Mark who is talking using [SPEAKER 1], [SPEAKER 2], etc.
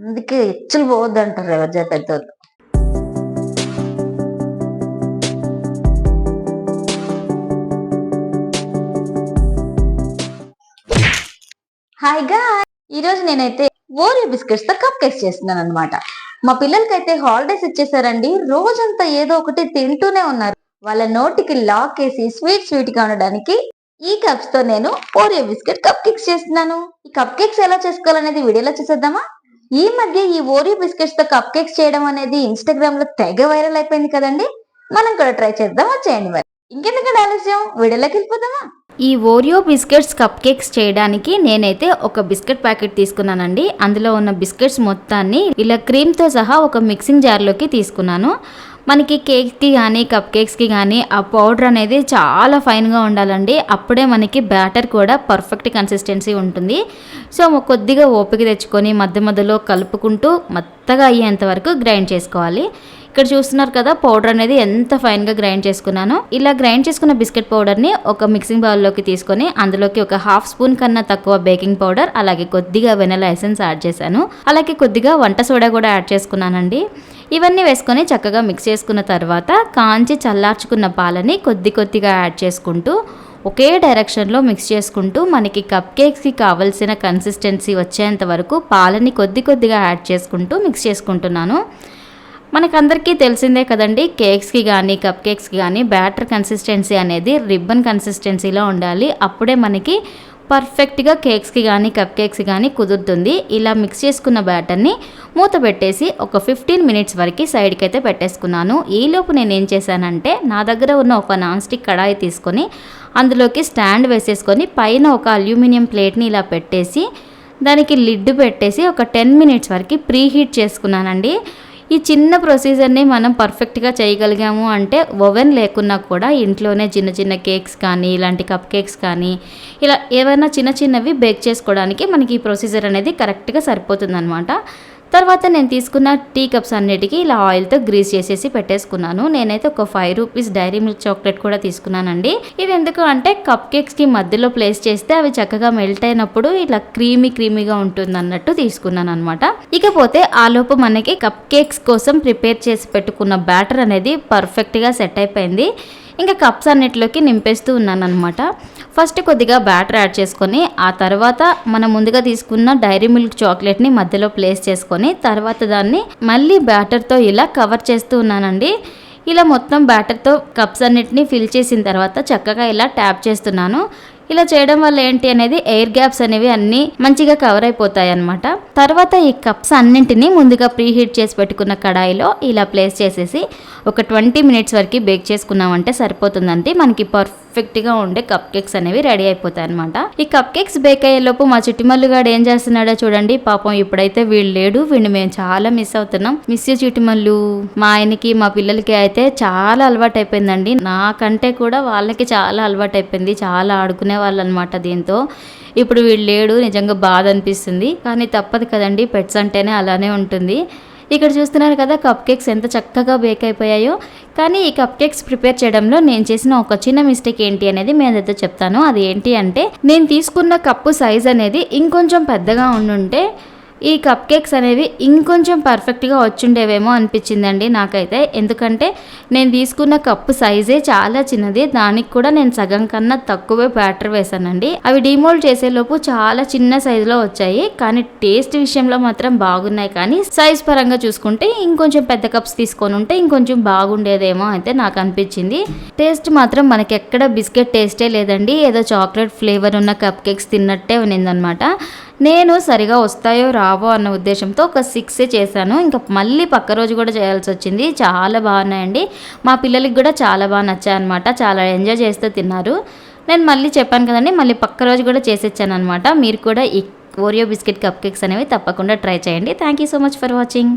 [SPEAKER 1] అందుకే హెచ్చులు పోవద్దు అంటారు ఎవరి చేత పెద్దోళ్ళు హాయ్గా ఈ రోజు నేనైతే ఓరియో బిస్కెట్స్తో కప్ కేక్స్ చేస్తున్నాను అనమాట మా పిల్లలకైతే హాలిడేస్ ఇచ్చేసారండి. రోజంతా ఏదో ఒకటి తింటూనే ఉన్నారు. వాళ్ళ నోటికి లాక్ వేసి స్వీట్ స్వీట్గా ఉండడానికి ఈ కప్స్తో నేను ఓరియో బిస్కెట్ కప్ కేక్స్ చేస్తున్నాను. ఈ కప్ కేక్స్ ఎలా చేసుకోవాలనేది వీడియోలో చూసేద్దామా? ఈ మధ్య ఈ ఓరియో బిస్కెట్స్తో కప్ కేక్స్ చేయడం అనేది ఇన్స్టాగ్రామ్లో తెగ వైరల్ అయిపోయింది కదండి. మనం కూడా ట్రై చేద్దామా? చేయండి మరి. ఇంకెందుకంటే ఆలస్యం? వీడియోలోకి వెళ్ళిపోదామా?
[SPEAKER 2] ఈ ఓరియో బిస్కెట్స్ కప్ కేక్స్ చేయడానికి నేనైతే ఒక బిస్కెట్ ప్యాకెట్ తీసుకున్నానండి. అందులో ఉన్న బిస్కెట్స్ మొత్తాన్ని ఇలా క్రీమ్తో సహా ఒక మిక్సింగ్ జార్లోకి తీసుకున్నాను. మనకి కేక్కి కానీ కప్ కేక్స్కి కానీ ఆ పౌడర్ అనేది చాలా ఫైన్గా ఉండాలండి. అప్పుడే మనకి బ్యాటర్ కూడా పర్ఫెక్ట్ కన్సిస్టెన్సీ ఉంటుంది. సో కొద్దిగా ఓపిక తెచ్చుకొని మధ్య మధ్యలో కలుపుకుంటూ మెత్తగా అయ్యేంత వరకు గ్రైండ్ చేసుకోవాలి. ఇక్కడ చూస్తున్నారు కదా పౌడర్ అనేది ఎంత ఫైన్గా గ్రైండ్ చేసుకున్నాను. ఇలా గ్రైండ్ చేసుకున్న బిస్కెట్ పౌడర్ని ఒక మిక్సింగ్ బౌల్లోకి తీసుకొని అందులోకి ఒక హాఫ్ స్పూన్ కన్నా తక్కువ బేకింగ్ పౌడర్ అలాగే కొద్దిగా వెనలా ఎసెన్స్ యాడ్ చేశాను. అలాగే కొద్దిగా వంట సోడా కూడా యాడ్ చేసుకున్నానండి. ఇవన్నీ వేసుకొని చక్కగా మిక్స్ చేసుకున్న తర్వాత కాంచి చల్లార్చుకున్న పాలని కొద్ది కొద్దిగా యాడ్ చేసుకుంటూ ఒకే డైరెక్షన్లో మిక్స్ చేసుకుంటూ మనకి కప్ కేక్స్కి కావలసిన కన్సిస్టెన్సీ వచ్చేంత వరకు పాలని కొద్ది కొద్దిగా యాడ్ చేసుకుంటూ మిక్స్ చేసుకుంటున్నాను. మనకందరికీ తెలిసిందే కదండి కేక్స్కి కానీ కప్ కేక్స్కి కానీ బ్యాటర్ కన్సిస్టెన్సీ అనేది రిబ్బన్ కన్సిస్టెన్సీలో ఉండాలి. అప్పుడే మనకి పర్ఫెక్ట్గా కేక్స్కి కానీ కప్ కేక్స్ కానీ కుదురుతుంది. ఇలా మిక్స్ చేసుకున్న బ్యాటర్ని మూత పెట్టేసి ఒక ఫిఫ్టీన్ మినిట్స్ వరకు సైడ్కి అయితే పెట్టేసుకున్నాను ఈలోపు నేను ఏం చేశానంటే నా దగ్గర ఉన్న ఒక నాన్ స్టిక్ కడాయి తీసుకొని అందులోకి స్టాండ్ వేసేసుకొని పైన ఒక అల్యూమినియం ప్లేట్ని ఇలా పెట్టేసి దానికి లిడ్ పెట్టేసి ఒక టెన్ మినిట్స్ వరకు ప్రీ హీట్ చేసుకున్నానండి. ఈ చిన్న ప్రొసీజర్ని మనం పర్ఫెక్ట్గా చేయగలిగాము అంటే ఓవెన్ లేకున్నా కూడా ఇంట్లోనే చిన్న చిన్న కేక్స్ కానీ ఇలాంటి కప్ కేక్స్ కానీ ఇలా ఏవైనా చిన్న చిన్నవి బేక్ చేసుకోవడానికి మనకి ఈ ప్రొసీజర్ అనేది కరెక్ట్గా సరిపోతుందనమాట తర్వాత నేను తీసుకున్న టీ కప్స్ అన్నిటికీ ఇలా ఆయిల్తో గ్రీస్ చేసేసి పెట్టేసుకున్నాను. నేనైతే ఒక five rupees dairy milk chocolate కూడా తీసుకున్నానండి. ఇది ఎందుకు అంటే కప్ కేక్స్కి మధ్యలో ప్లేస్ చేస్తే అవి చక్కగా మెల్ట్ అయినప్పుడు ఇలా క్రీమీ క్రీమీగా ఉంటుంది అన్నట్టు తీసుకున్నాను అనమాట ఇకపోతే ఆలోపు మనకి కప్ కేక్స్ కోసం ప్రిపేర్ చేసి పెట్టుకున్న బ్యాటర్ అనేది పర్ఫెక్ట్గా సెట్ అయిపోయింది. ఇంకా కప్స్ అన్నిటిలోకి నింపేస్తూ ఉన్నాను అనమాట ఫస్ట్ కొద్దిగా బ్యాటర్ యాడ్ చేసుకొని ఆ తర్వాత మనం ముందుగా తీసుకున్న డైరీ మిల్క్ చాక్లెట్ని మధ్యలో ప్లేస్ చేసుకొని తర్వాత దాన్ని మళ్ళీ బ్యాటర్తో ఇలా కవర్ చేస్తూ ఉన్నానండి. ఇలా మొత్తం బ్యాటర్తో కప్స్ అన్నిటిని ఫిల్ చేసిన తర్వాత చక్కగా ఇలా ట్యాప్ చేస్తున్నాను. ఇలా చేయడం వల్ల ఏంటి అనేది ఎయిర్ గ్యాప్స్ అనేవి అన్నీ మంచిగా కవర్ అయిపోతాయి అనమాట తర్వాత ఈ కప్స్ అన్నింటినీ ముందుగా ప్రీ హీట్ చేసి పెట్టుకున్న కడాయిలో ఇలా ప్లేస్ చేసేసి ఒక ట్వంటీ మినిట్స్ వరకు బేక్ చేసుకున్నామంటే సరిపోతుందంటే మనకి పర్ఫెక్ట్గా ఉండే కప్ కేక్స్ అనేవి రెడీ అయిపోతాయి అనమాట ఈ కప్ కేక్స్ బేక్ అయ్యేలోపు మా చిట్టిమల్లుగాడు ఏం చేస్తున్నాడో చూడండి. పాపం ఇప్పుడైతే వీళ్ళు లేడు. వీడిని మేము చాలా మిస్ అవుతున్నాం. Miss you Chittimallu. మా ఆయనకి మా పిల్లలకి అయితే చాలా అలవాటు అయిపోయిందండి నాకంటే కూడా వాళ్ళకి చాలా అలవాటు అయిపోయింది చాలా ఆడుకునే వాళ్ళు అనమాట దీంతో. ఇప్పుడు వీళ్ళు లేడు నిజంగా బాధ అనిపిస్తుంది. కానీ తప్పదు కదండి పెట్స్ అంటేనే అలానే ఉంటుంది. ఇక్కడ చూస్తున్నారు కదా కప్ కేక్స్ ఎంత చక్కగా బేక్ అయిపోయాయో. కానీ ఈ కప్ కేక్స్ ప్రిపేర్ చేయడంలో నేను చేసిన ఒక చిన్న మిస్టేక్ ఏంటి అనేది మీ అందరితో చెప్తాను. అది ఏంటి అంటే నేను తీసుకున్న కప్పు సైజ్ అనేది ఇంకొంచెం పెద్దగా ఉండుంటే ఈ కప్ కేక్స్ అనేవి ఇంకొంచెం పర్ఫెక్ట్గా వచ్చిండేవేమో అనిపించిందండి నాకైతే. ఎందుకంటే నేను తీసుకున్న కప్పు సైజే చాలా చిన్నది. దానికి కూడా నేను సగం కన్నా తక్కువే బ్యాటర్ వేసానండి అవి డిమోల్డ్ చేసేలోపు చాలా చిన్న సైజులో వచ్చాయి. కానీ టేస్ట్ విషయంలో మాత్రం బాగున్నాయి. కానీ సైజ్ పరంగా చూసుకుంటే ఇంకొంచెం పెద్ద కప్స్ తీసుకొని ఉంటే ఇంకొంచెం బాగుండేదేమో అయితే నాకు అనిపించింది. టేస్ట్ మాత్రం మనకి ఎక్కడ బిస్కెట్ టేస్టే లేదండి. ఏదో చాక్లెట్ ఫ్లేవర్ ఉన్న కప్ కేక్స్ తిన్నట్టే ఉన్నిందనమాట. నేను సరిగా వస్తాయో రావో అన్న ఉద్దేశంతో ఒక సిక్స్ చేశాను. ఇంకా మళ్ళీ పక్క రోజు కూడా చేయాల్సి వచ్చింది. చాలా బాగున్నాయండి మా పిల్లలకి కూడా చాలా బాగా నచ్చాయన్నమాట చాలా ఎంజాయ్ చేస్తూ తిన్నారు. నేను మళ్ళీ చెప్పాను కదండి మళ్ళీ పక్క రోజు కూడా చేసేచ్చాను అనమాట మీరు కూడా ఈ ఓరియో బిస్కెట్ కప్ కేక్స్ అనేవి తప్పకుండా ట్రై చేయండి. Thank you so much for watching